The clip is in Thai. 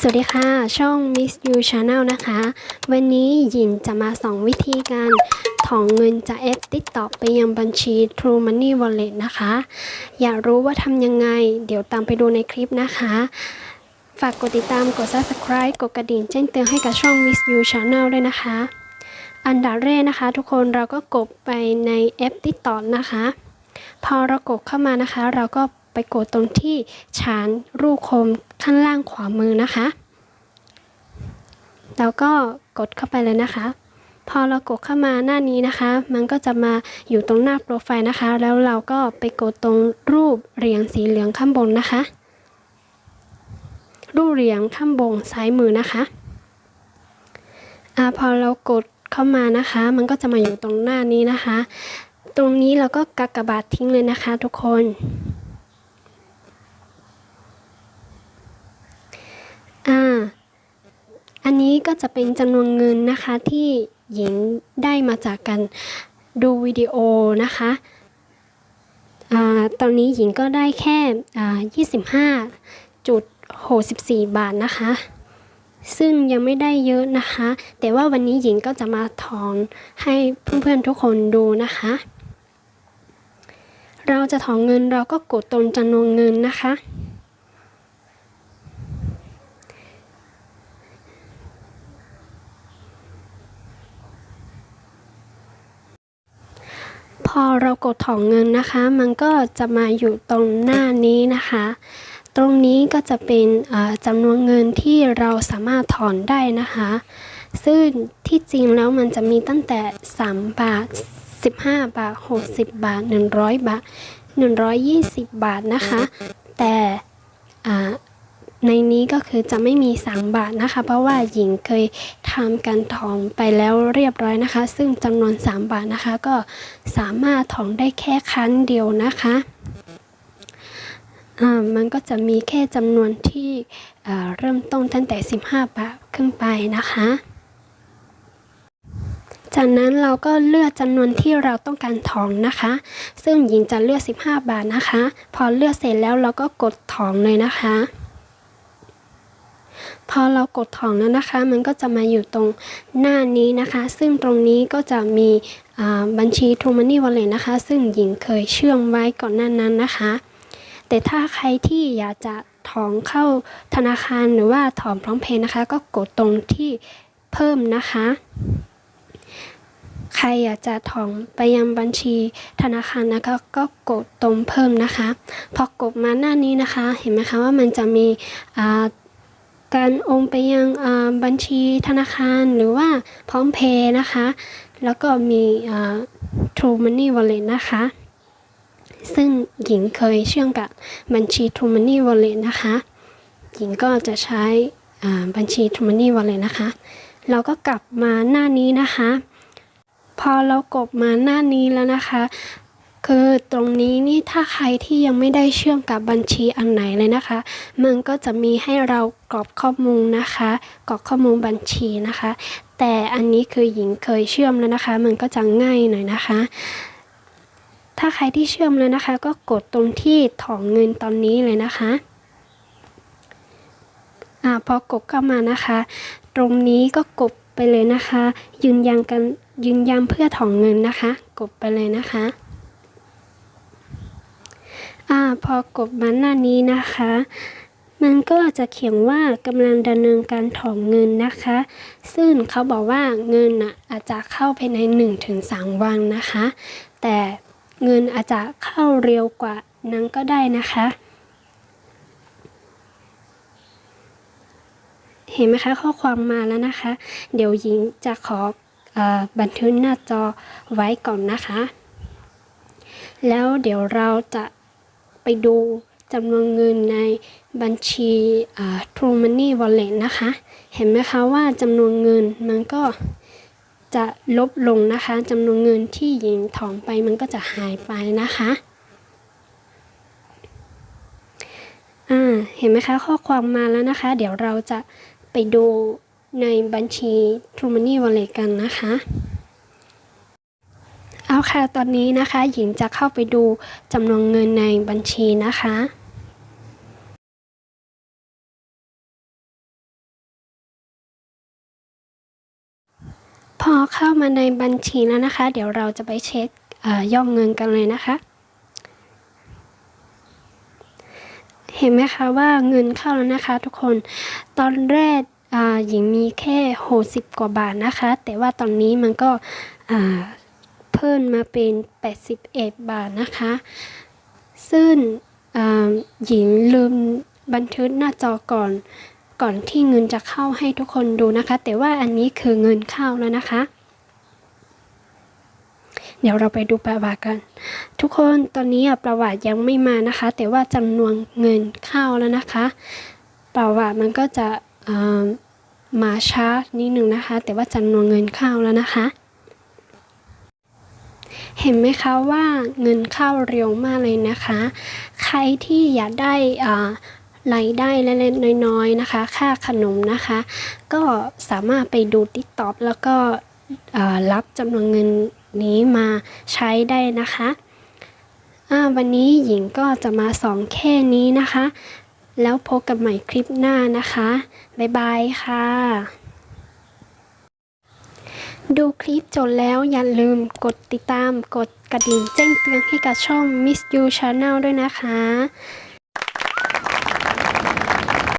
สวัสดีค่ะ ช่อง Miss You Channel นะคะ วันนี้ยินจะมาสอนวิธีการถอนเงินจากแอป TikTok ไปยังบัญชี True Money Wallet นะคะ อยากรู้ว่าทำยังไง เดี๋ยวตามไปดูในคลิปนะคะ ฝากกดติดตามกด subscribe กดกระดิ่งแจ้งเตือนให้กับช่อง Miss You Channel ด้วยนะคะ อันดับแรกนะคะ ทุกคนเราก็กดไปในแอป TikTok นะคะ พอเรากดเข้ามานะคะ เราก็ ไปกดตรงที่ชานรูปโคมข้างล่างขวามือนะคะ แล้วก็กดเข้าไปเลยนะคะ พอเรากดเข้ามาหน้านี้นะคะ มันก็จะมาอยู่ตรงหน้าโปรไฟล์นะคะ แล้วเราก็ไปกดตรงรูปเหรียญสีเหลืองข้างบนนะคะ รูปเหรียญข้างบนซ้ายมือนะคะอพอเรากดเข้ามานะคะ มันก็จะมาอยู่ตรงหน้านี้นะคะ ตรงนี้เราก็กากบาททิ้งเลยนะคะทุกคน อ่า อันนี้ก็จะเป็นจำนวนเงินนะคะที่หญิงได้มาจากการดูวิดีโอนะคะอตอนนี้หญิงก็ได้แค่อ่า25.64บาทนะคะ ซึ่งยังไม่ได้เยอะนะคะ แต่ว่าวันนี้หญิงก็จะมาถอนให้เพื่อนๆทุกคนดูนะคะ เราจะถอนเงินเราก็กดตรงจำนวนเงินนะคะ พอเรากดถอนเงินนะคะ มันก็จะมาอยู่ตรงหน้านี้นะคะ ตรงนี้ก็จะเป็นจำนวนเงินที่เราสามารถถอนได้นะคะ ซึ่งที่จริงแล้วมันจะมีตั้งแต่ 3 บาท 15 บาท 60 บาท 100 บาท 120 บาทนะคะ แต่ ในนี้ก็คือจะไม่มี3บาทนะคะ เพราะว่าหญิงเคยทำการถอนไปแล้วเรียบร้อยนะคะ ซึ่งจำนวน3บาทนะคะ ก็สามารถถอนได้แค่ครั้งเดียวนะคะมันก็จะมีแค่จำนวนที่เริ่มต้นตั้งแต่ 15 บาทขึ้นไปนะคะ จากนั้นเราก็เลือกจำนวนที่เราต้องการถอนนะคะ ซึ่งหญิงจะเลือก 15 บาทนะคะ พอเลือกเสร็จแล้วเราก็กดถอนเลยนะคะ พอเรากดถอนแล้วนะคะ มันก็จะมาอยู่ตรงหน้านี้นะคะ ซึ่งตรงนี้ก็จะมีบัญชี True Money Wallet นะคะ ซึ่งหญิงเคยเชื่อมไว้ก่อนหน้านั้นนะคะ แต่ถ้าใครที่อยากจะถอนเข้าธนาคารหรือว่าถอนพร้อมเพย์นะคะ ก็กดตรงที่เพิ่มนะคะ ใครอยากจะถอนไปยังบัญชีธนาคารนะคะ ก็กดตรงเพิ่มนะคะ พอกดมาหน้านี้นะคะ เห็นไหมคะว่ามันจะมี การโอนไปยังบัญชีธนาคารหรือว่าพร้อมเพย์นะคะ แล้วก็มี True Money Wallet นะคะ ซึ่งหญิงเคยเชื่อมกับบัญชี True Money Wallet นะคะ หญิงก็จะใช้บัญชี True Money Wallet นะคะ เราก็กลับมาหน้านี้นะคะ พอเรากดมาหน้านี้แล้วนะคะ คือตรงนี้นี่ถ้าใครที่ยังไม่ได้เชื่อมกับบัญชีอันไหนเลยนะคะ มันก็จะมีให้เรากรอกข้อมูลนะคะ กรอกข้อมูลบัญชีนะคะ แต่อันนี้คือหญิงเคยเชื่อมแล้วนะคะ มันก็จะง่ายหน่อยนะคะ ถ้าใครที่เชื่อมแล้วนะคะ ก็กดตรงที่ถอนเงินตอนนี้เลยนะคะอ่าพอกดเข้ามานะคะ ตรงนี้ก็กดไปเลยนะคะ ยืนยันกันยืนยันเพื่อถอนเงินนะคะ กดไปเลยนะคะ อ่าพอกดมาหน้านี้นะคะ มันก็จะเขียนว่ากำลังดำเนินการถอนเงินนะคะ ซึ่งเขาบอกว่าเงินอะอาจจะเข้าภายใน 1-3 วันนะคะ แต่เงินอาจจะเข้าเร็วกว่านั้นก็ได้นะคะ เห็นไหมคะข้อความมาแล้วนะคะ เดี๋ยวหญิงจะขออบันทึกหน้าจอไว้ก่อนนะคะ แล้วเดี๋ยวเราจะ ไปดูจำนวนเงินในบัญชี True Money Wallet นะคะ เห็นไหมคะว่าจำนวนเงินมันก็จะลบลงนะคะจำนวนเงินที่หญิงถอนไปมันก็จะหายไปนะคะอ่าเห็นไหมคะข้อความมาแล้วนะคะ เดี๋ยวเราจะไปดูในบัญชี True Money Wallet กันนะคะ เอาค่ะ ตอนนี้นะคะ หญิงจะเข้าไปดูจำนวนเงินในบัญชีนะคะ พอเข้ามาในบัญชีแล้วนะคะ เดี๋ยวเราจะไปเช็คย่อดเงินกันเลยนะคะ เห็นไหมคะว่าเงินเข้าแล้วนะคะ ทุกคน ตอนแรกหญิงมีแค่ 60 กว่าบาทนะคะ แต่ว่าตอนนี้มันก็ เพิ่มมาเป็น 81 บาทนะคะ ซึ่งหญิงลืมบันทึกหน้าจอก่อนก่อนที่เงินจะเข้าให้ทุกคนดูนะคะ แต่ว่าอันนี้คือเงินเข้าแล้วนะคะ เดี๋ยวเราไปดูประวัติกัน ทุกคนตอนนี้ประวัติยังไม่มานะคะ แต่ว่าจำนวนเงินเข้าแล้วนะคะ ประวัติมันก็จะเอ่อมาช้านิดนึงนะคะ แต่ว่าจำนวนเงินเข้าแล้วนะคะ เห็นไหมคะว่าเงินเข้าเร็วมากเลยนะคะ ใครที่อยากได้อ่ารายได้เล็กๆน้อยๆนะคะ ค่าขนมนะคะ ก็สามารถไปดูติ๊กต็อกแล้วก็รับจำนวนเงินนี้มาใช้ได้นะคะวันนี้หญิงก็จะมาสอนแค่นี้นะคะ แล้วพบกันใหม่คลิปหน้านะคะ บ๊ายบายค่ะ ดูคลิปจบแล้วอย่าลืมกดติดตามกดกระดิ่งแจ้งเตือนให้กับช่อง Miss You Channel ด้วยนะคะ